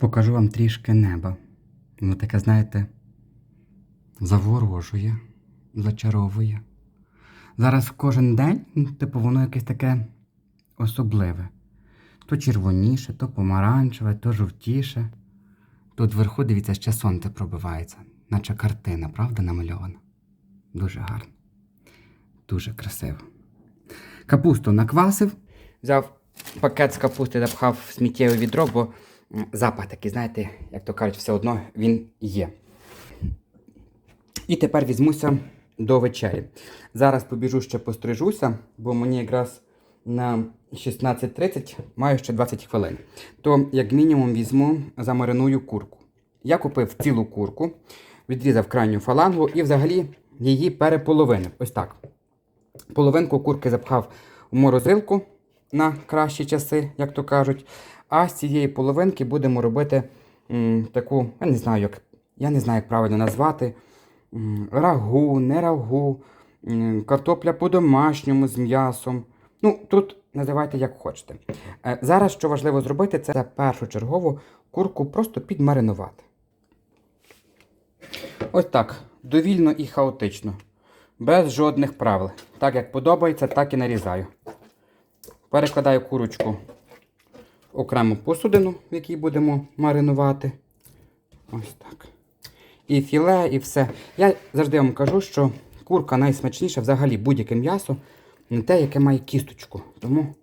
Покажу вам трішки неба. Воно таке, знаєте, заворожує, зачаровує. Зараз кожен день, ну, типу, воно якесь таке особливе. То червоніше, то помаранчеве, то жовтіше. Тут вверху, дивіться, ще сонце пробивається, наче картина, правда, намальована. Дуже гарно. Дуже красиво. Капусту наквасив. Взяв пакет з капусти, запхав в сміттєве відро, бо запах такий, знаєте, як то кажуть, все одно він є. І тепер візьмуся до вечері. Зараз побіжу ще пострижуся, бо мені якраз на 16.30 маю ще 20 хвилин. То, як мінімум, візьму, замариную курку. Я купив цілу курку, відрізав крайню фалангу і взагалі її переполовинив. Ось так. Половинку курки запхав в морозилку на кращі часи, як то кажуть. А з цієї половинки будемо робити м, таку, я не знаю, як, я не знаю, як правильно назвати. м, Рагу, не рагу, м, картопля по-домашньому з м'ясом. Ну, тут називайте як хочете. Е, Зараз, що важливо зробити, це першочергово курку просто підмаринувати. Ось так. Довільно і хаотично. Без жодних правил. Так як подобається, так і нарізаю. Перекладаю курочку окрему посудину, в якій будемо маринувати. Ось так. І філе, і все. Я завжди вам кажу, що курка найсмачніша взагалі будь-яке м'ясо, не те, яке має кісточку. Тому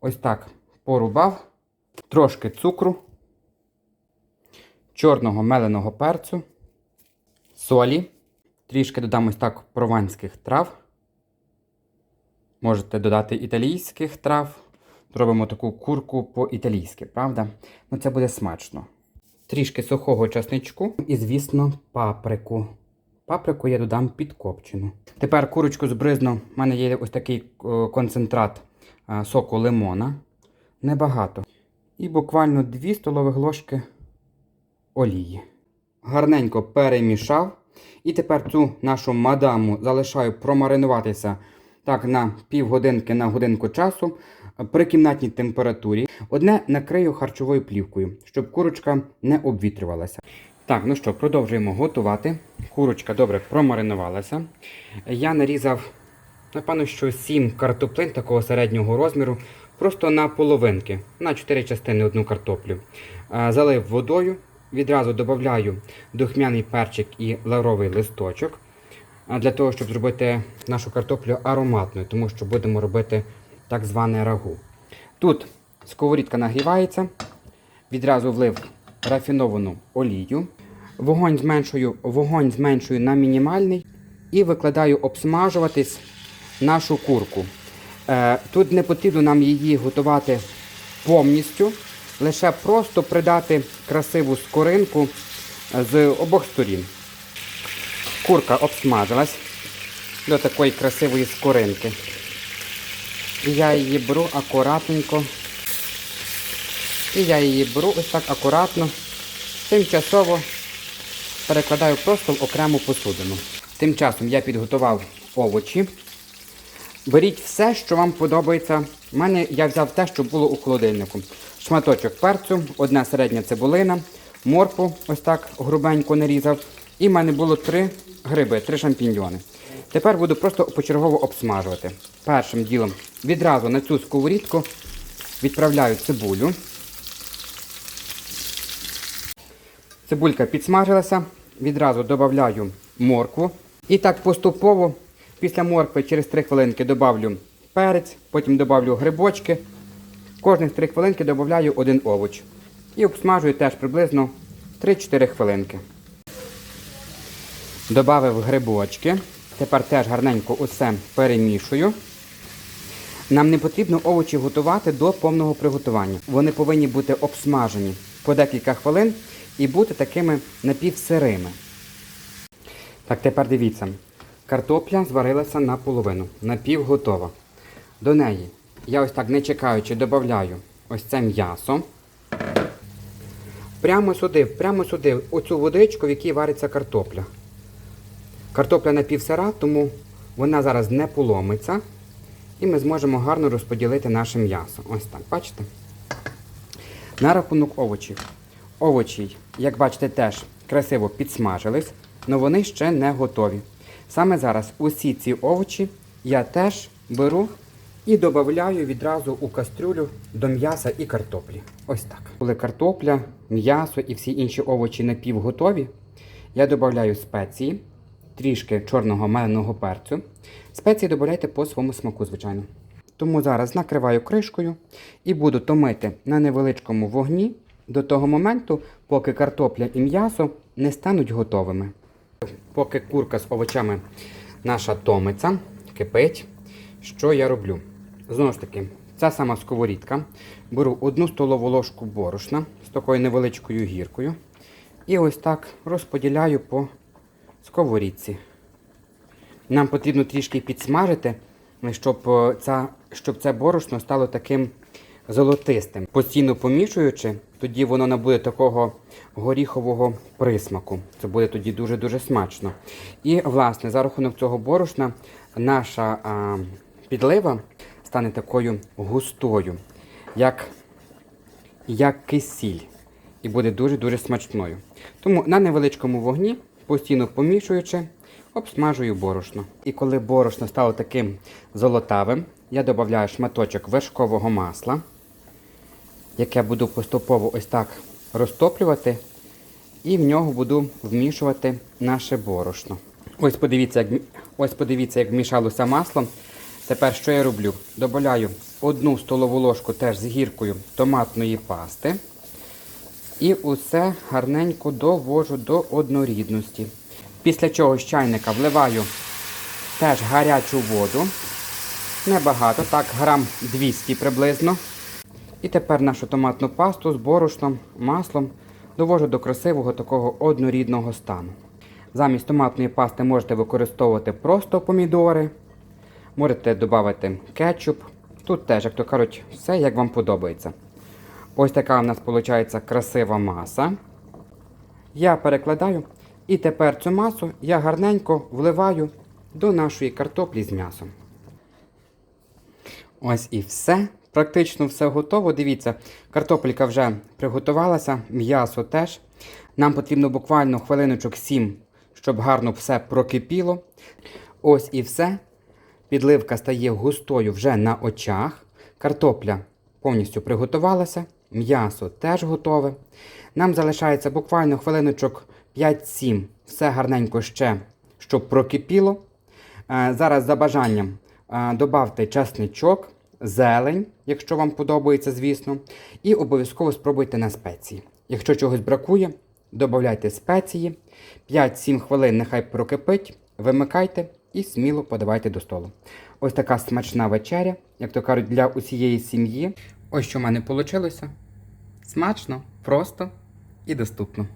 ось так порубав, трошки цукру, чорного меленого перцю, солі. Трішки додам ось так прованських трав. Можете додати італійських трав. Зробимо таку курку по-італійськи, правда? Ну це буде смачно. Трішки сухого часничку і, звісно, паприку. Паприку я додам підкопчену. Тепер курочку збризну. У мене є ось такий концентрат соку лимона. Небагато. І буквально 2 столових ложки олії. Гарненько перемішав. І тепер цю нашу мадаму залишаю промаринуватися так на півгодинки на годинку часу при кімнатній температурі. Одне накрию харчовою плівкою, щоб курочка не обвітрювалася. Так, ну що, продовжуємо готувати. Курочка добре промаринувалася. Я нарізав, напевно, що 7 картоплин такого середнього розміру, просто на половинки, на 4 частини одну картоплю. Залив водою, відразу додаю духмяний перчик і лавровий листочок. Для того, щоб зробити нашу картоплю ароматною, тому що будемо робити так зване рагу. Тут сковорідка нагрівається, відразу влив рафіновану олію. Вогонь зменшую, вогонь зменшую на мінімальний і викладаю обсмажуватись нашу курку. Е, тут не потрібно нам її готувати повністю, лише просто придати красиву скоринку з обох сторін. Курка обсмажилась до такої красивої скоринки. Я її беру акуратненько. І я її беру ось так акуратно. Тимчасово перекладаю просто в окрему посудину. Тим часом я підготував овочі. Беріть все, що вам подобається. У мене я взяв те, що було у холодильнику. Шматочок перцю, одна середня цибулина, морпу, ось так грубенько нарізав. І в мене було три гриби, три шампіньйони. Тепер буду просто почергово обсмажувати. Першим ділом відразу на цю сковорідку відправляю цибулю. Цибулька підсмажилася, відразу додаю моркву. І так поступово після моркви через 3 хвилинки додаю перець, потім додаю грибочки. Кожних 3 хвилинки додаю один овоч. І обсмажую теж приблизно 3-4 хвилинки. Добавив грибочки. Тепер теж гарненько усе перемішую. Нам не потрібно овочі готувати до повного приготування. Вони повинні бути обсмажені по декілька хвилин і бути такими напівсирими. Так, тепер дивіться. Картопля зварилася наполовину, напівготова. До неї я ось так не чекаючи додаю ось це м'ясо. Прямо сюди, прямо сюди, оцю водичку, в якій вариться картопля. Картопля напівсира, тому вона зараз не поломиться. І ми зможемо гарно розподілити наше м'ясо. Ось так, бачите? На рахунок овочів. Овочі, як бачите, теж красиво підсмажились, але вони ще не готові. Саме зараз усі ці овочі я теж беру і додаю відразу у кастрюлю до м'яса і картоплі. Ось так. Коли картопля, м'ясо і всі інші овочі напівготові, я додаю спеції, трішки чорного меленого перцю. Спеції додайте по своєму смаку, звичайно. Тому зараз накриваю кришкою і буду томити на невеличкому вогні до того моменту, поки картопля і м'ясо не стануть готовими. Поки курка з овочами наша томиться, кипить, що я роблю? Знову ж таки, ця сама сковорідка. Беру одну столову ложку борошна з такою невеличкою гіркою. І ось так розподіляю по сковорідці. Нам потрібно трішки підсмажити, щоб, е, ця, щоб це борошно стало таким золотистим. Постійно помішуючи, тоді воно набуде такого горіхового присмаку. Це буде тоді дуже-дуже смачно. І, власне, за рахунок цього борошна наша а, підлива стане такою густою, як, як кисіль. І буде дуже-дуже смачною. Тому на невеличкому вогні, постійно помішуючи, обсмажую борошно. І коли борошно стало таким золотавим, я додаю шматочок вершкового масла, яке буду поступово ось так розтоплювати, і в нього буду вмішувати наше борошно. Ось подивіться, як, ось подивіться, як вмішалося масло. Тепер що я роблю? Добавляю одну столову ложку теж з гіркою томатної пасти. І усе гарненько довожу до однорідності. Після чого з чайника вливаю теж гарячу воду. Небагато, так, грам 200 приблизно. І тепер нашу томатну пасту з борошном, маслом довожу до красивого такого однорідного стану. Замість томатної пасти можете використовувати просто помідори, можете додати кетчуп. Тут теж, як то кажуть, все як вам подобається. Ось така у нас виходить красива маса. Я перекладаю. І тепер цю масу я гарненько вливаю до нашої картоплі з м'ясом. Ось і все. Практично все готово. Дивіться, картопелька вже приготувалася, м'ясо теж. Нам потрібно буквально хвилиночок 7, щоб гарно все прокипіло. Ось і все. Підливка стає густою вже на очах. Картопля повністю приготувалася, м'ясо теж готове. Нам залишається буквально хвилиночок 5-7. Все гарненько ще, щоб прокипіло. Е, Зараз за бажанням е, добавте часничок, зелень, якщо вам подобається, звісно. І обов'язково спробуйте на спеції. Якщо чогось бракує, додавайте спеції. 5-7 хвилин нехай прокипить, вимикайте і сміло подавайте до столу. Ось така смачна вечеря, як то кажуть, для усієї сім'ї. Ось що в мене вийшло. Смачно, просто і доступно.